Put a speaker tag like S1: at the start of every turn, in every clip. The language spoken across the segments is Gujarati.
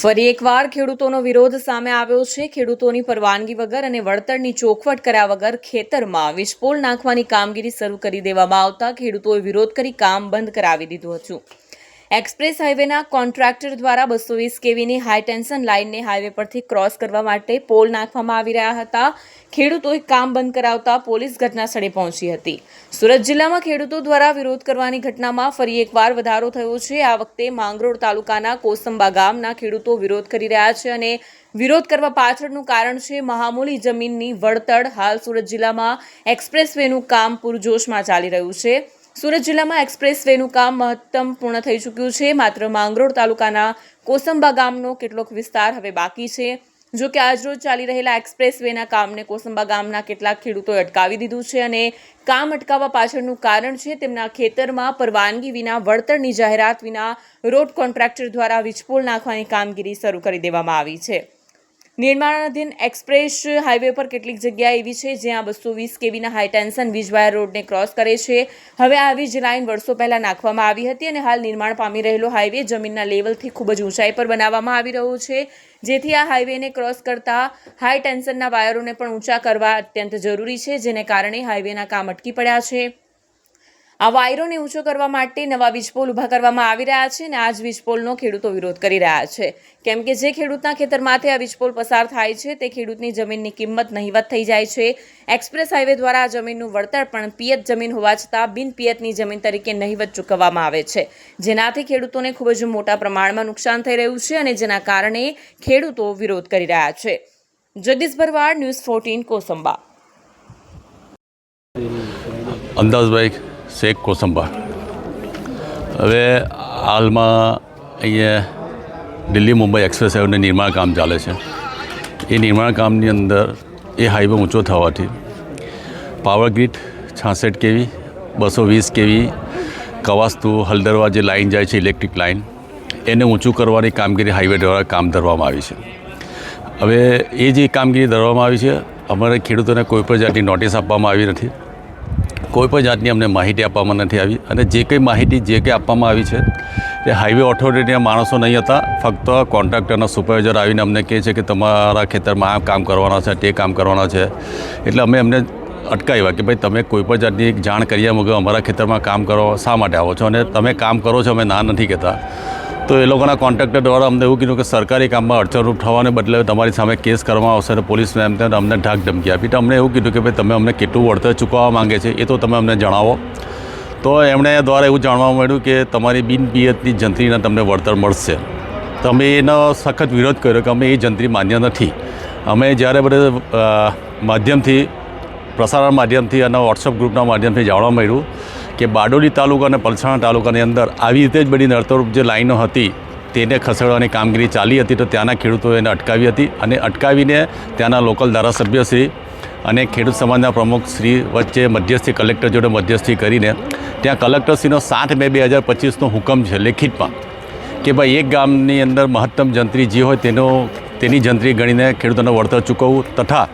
S1: ફરી એકવાર ખેડૂતોનો વિરોધ સામે આવ્યો છે. ખેડૂતોની પરવાનગી વગર અને વળતરની ચોખવટ કર્યા વગર ખેતરમાં વિસ્ફોલ નાખવાની કામગીરી શરૂ કરી દેવામાં આવતા ખેડૂતોએ વિરોધ કરી કામ બંધ કરાવી દીધું હતું. એક્સપ્રેસ હાઈવેના કોન્ટ્રાક્ટર દ્વારા બસો વીસ કેવીની હાઈ ટેન્શન લાઇનને હાઈવે પરથી ક્રોસ કરવા માટે પોલ નાખવામાં આવી રહ્યા હતા. ખેડૂતોએ કામ બંધ કરાવતા પોલીસ ઘટના સ્થળે પહોંચી હતી. સુરત જિલ્લામાં ખેડૂતો દ્વારા વિરોધ કરવાની ઘટનામાં ફરી એકવાર વધારો થયો છે. આ વખતે માંગરોળ તાલુકાના કોસંબા ગામના ખેડૂતો વિરોધ કરી રહ્યા છે અને વિરોધ કરવા પાછળનું કારણ છે મહામૂલી જમીનની વળતર. હાલ સુરત જિલ્લામાં એક્સપ્રેસ વેનું કામ પૂરજોશમાં ચાલી રહ્યું છે. સુરત જિલ્લામાં એક્સપ્રેસ વેનું કામ મહત્તમ પૂર્ણ થઈ ચૂક્યું છે. માત્ર માંગરોળ તાલુકાના કોસંબા ગામનો કેટલોક વિસ્તાર હવે બાકી છે. જો કે આજરોજ ચાલી રહેલા એક્સપ્રેસ વેના કામને કોસંબા ગામના કેટલાક ખેડૂતોએ અટકાવી દીધું છે અને કામ અટકાવવા પાછળનું કારણ છે તેમના ખેતરમાં પરવાનગી વિના, વળતરની જાહેરાત વિના, રોડ કોન્ટ્રાક્ટર દ્વારા વીજપોલ નાખવાની કામગીરી શરૂ કરી દેવામાં આવી છે. નિર્માણાધીન એક્સપ્રેસ હાઈવે પર કેટલીક જગ્યા એવી છે જ્યાં બસો વીસ કેવીના હાઈ ટેન્શન વીજવાયર રોડને ક્રોસ કરે છે. હવે આ વીજ લાઇન વર્ષો પહેલાં નાખવામાં આવી હતી અને હાલ નિર્માણ પામી રહેલો હાઈવે જમીનના લેવલથી ખૂબ જ ઊંચાઈ પર બનાવવામાં આવી રહ્યો છે. જેથી આ હાઈવેને ક્રોસ કરતા હાઈ ટેન્શનના વાયરોને પણ ઊંચા કરવા અત્યંત જરૂરી છે, જેને કારણે હાઈવેના કામ અટકી પડ્યા છે. આ વાયરોને ઊંચો કરવા માટે નવા વીજપોલ ઊભા કરવામાં આવી રહ્યા છે અને આ જ વીજપોલનો ખેડૂતો વિરોધ કરી રહ્યા છે. કેમ કે જે ખેડૂતના ખેતરમાંથી આ વીજપોલ પસાર થાય છે, તે ખેડૂતની જમીનની કિંમત નહીવત થઈ જાય છે. એક્સપ્રેસ હાઈવે દ્વારા આ જમીનનું વળતર પણ પિયત જમીન હોવા છતાં બિન પિયતની જમીન તરીકે નહીવત ચૂકવવામાં આવે છે. જેનાથી ખેડૂતોને ખૂબ જ મોટા પ્રમાણમાં નુકસાન થઈ રહ્યું છે અને જેના કારણે ખેડૂતો વિરોધ કરી રહ્યા છે. Jagdish Bharwad, news fourteen, Kosamba.
S2: અંદાજભાઈ Shaikh Kosamba. હવે હાલમાં અહીંયા દિલ્હી મુંબઈ એક્સપ્રેસ હાઈવેનું નિર્માણ કામ ચાલે છે. એ નિર્માણ કામની અંદર એ હાઈવે ઊંચો થવાથી પાવર ગ્રીડ છાસઠ કેવી, બસો વીસ કેવી, કવાસ્તુ, હલદરવા જે લાઇન જાય છે, ઇલેક્ટ્રિક લાઇન એને ઊંચું કરવાની કામગીરી હાઈવે દ્વારા કામ ધરવામાં આવી છે. હવે એ જે કામગીરી ધરવામાં આવી છે, અમારે ખેડૂતોને કોઈ પણ જાતની નોટિસ આપવામાં આવી નથી. કોઈ પણ જાતની અમને માહિતી આપવામાં નથી આવી અને જે કંઈ માહિતી જે કંઈ આપવામાં આવી છે એ હાઈવે ઓથોરિટીના માણસો નહીં હતા. ફક્ત કોન્ટ્રાક્ટરના સુપરવાઇઝર આવીને અમને કહે છે કે તમારા ખેતરમાં આ કામ કરવાના છે, તે કામ કરવાના છે. એટલે અમે એમને અટકાવ્યા કે ભાઈ તમે કોઈ પણ જાતની જાણ કર્યા વગર અમારા ખેતરમાં કામ કરો, શા માટે આવો છો? અને તમે કામ કરો છો અમે ના નથી કહેતા. તો એ લોકોના કોન્ટ્રાક્ટર દ્વારા અમને એવું કીધું કે સરકારી કામમાં અડચણરૂપ થવાને બદલે તમારી સામે કેસ કરવામાં આવશે અને પોલીસને એમ તેમ અમને ઢાક ધમકી આપી. તો અમને એવું કીધું કે ભાઈ, તમે અમને કેટલું વળતર ચૂકવવા માંગે છે એ તો તમે અમને જણાવો. તો એમણે દ્વારા એવું જાણવા મળ્યું કે તમારી બિન પિયતની જંત્રીના તમને વળતર મળશે. તમે એનો સખત વિરોધ કર્યો કે અમે એ જંત્રી માન્ય નથી. અમે જ્યારે બધે માધ્યમથી, પ્રસારણ માધ્યમથી અને વોટ્સઅપ ગ્રુપના માધ્યમથી જાણવા મળ્યું કે બારડોલી તાલુકા અને પલસાણા તાલુકાની અંદર આવી રીતે જ બધી નડતરૂપ જે લાઈનો હતી તેને ખસેડવાની કામગીરી ચાલી હતી તો ત્યાંના ખેડૂતોએ એને અટકાવી હતી અને અટકાવીને ત્યાંના લોકલ ધારાસભ્યશ્રી અને ખેડૂત સમાજના પ્રમુખ શ્રી વચ્ચે મધ્યસ્થી કલેક્ટર જોડે મધ્યસ્થી કરીને ત્યાં કલેક્ટરશ્રીનો સાત બે બે હજાર પચીસનો હુકમ છે લેખિતમાં કે ભાઈ એક ગામની અંદર મહત્તમ જંત્રી જે હોય તેનો તેની જંત્રી ગણીને ખેડૂતોને વળતર ચૂકવવું તથા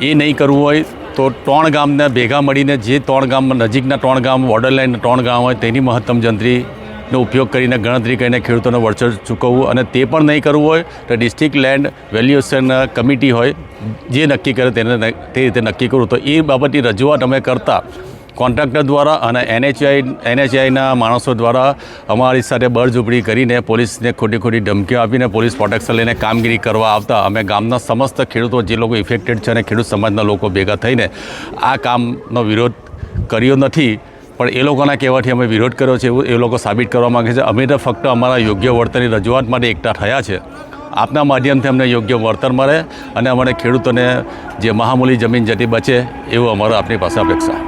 S2: એ નહીં કરવું હોય તો ત્રણ ગામને ભેગા મળીને જે ત્રણ ગામ નજીકના ત્રણ ગામ બોર્ડરલાઇન ત્રણ ગામ હોય તેની મહત્તમ જંત્રીનો ઉપયોગ કરીને ગણતરી કરીને ખેડૂતોને વળતર ચૂકવવું અને તે પણ નહીં કરવું હોય તો ડિસ્ટ્રિક્ટ લેન્ડ વેલ્યુએશન કમિટી હોય જે નક્કી કરે તેને તે રીતે નક્કી કરવું. તો એ બાબતની રજૂઆત અમે કરતા કોન્ટ્રાક્ટર દ્વારા અને એનએચઆઈ એનએચઆઈના માણસો દ્વારા અમારી સાથે બળજુબડી કરીને પોલીસને ખોટી ખોટી ધમકીઓ આપીને પોલીસ પ્રોટેક્શન લઈને કામગીરી કરવા આવતા અમે ગામના સમસ્ત ખેડૂતો જે લોકો ઇફેક્ટેડ છે અને ખેડૂત સમાજના લોકો ભેગા થઈને આ કામનો વિરોધ કર્યો નથી. પણ એ લોકોના કહેવાથી અમે વિરોધ કર્યો છે એવું એ લોકો સાબિત કરવા માગે છે. અમે તો ફક્ત અમારા યોગ્ય વળતરની રજૂઆત માટે એકઠા થયા છે. આપના માધ્યમથી અમને યોગ્ય વળતર મળે અને અમારે ખેડૂતોને જે મહામૂલી જમીન જતી બચે એવું અમારો આપની પાસે અપેક્ષા.